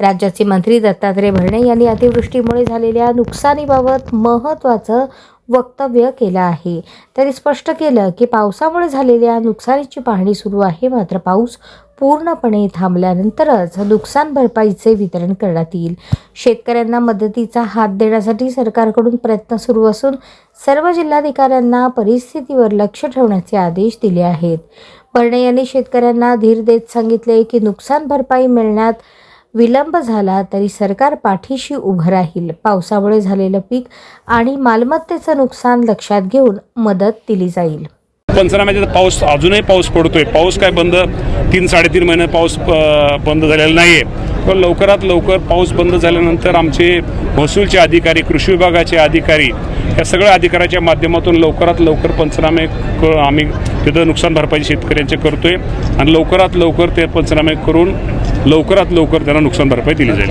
राज्याचे मंत्री दत्तात्रय भरणे यांनी अतिवृष्टीमुळे झालेल्या नुकसानीबाबत महत्त्वाचं वक्तव्य केलं आहे. त्यांनी स्पष्ट केलं की पावसामुळे झालेल्या नुकसानीची पाहणी सुरू आहे. मात्र पाऊस पूर्णपणे थांबल्यानंतरच नुकसान भरपाईचे वितरण करण्यात येईल. शेतकऱ्यांना मदतीचा हात देण्यासाठी सरकारकडून प्रयत्न सुरू असून सर्व जिल्हाधिकाऱ्यांना परिस्थितीवर लक्ष ठेवण्याचे आदेश दिले आहेत. भरणे यांनी शेतकऱ्यांना धीर देत सांगितले की नुकसान भरपाई मिळण्यात विलंब झाला तरी सरकार पाठीशी उभं राहील. पावसामुळे झालेलं पीक आणि मालमत्तेचं नुकसान लक्षात घेऊन मदत दिली जाईल. पंचनाम्याचा पाऊस अजूनही पाऊस पडतोय. पाऊस काय बंद? तीन साडेतीन महिने पाऊस बंद झालेला नाही आहे पण लवकरात लवकर पाऊस बंद झाल्यानंतर आमचे महसूलचे अधिकारी कृषी विभागाचे अधिकारी या सगळ्या अधिकाऱ्याच्या माध्यमातून लवकरात लवकर पंचनामे क आम्ही तिथं नुकसान भरपाई शेतकऱ्यांचे करतोय. आणि लवकरात लवकर ते पंचनामे करून लवकरात लवकर त्यांना नुकसान भरपाई दिली जाईल.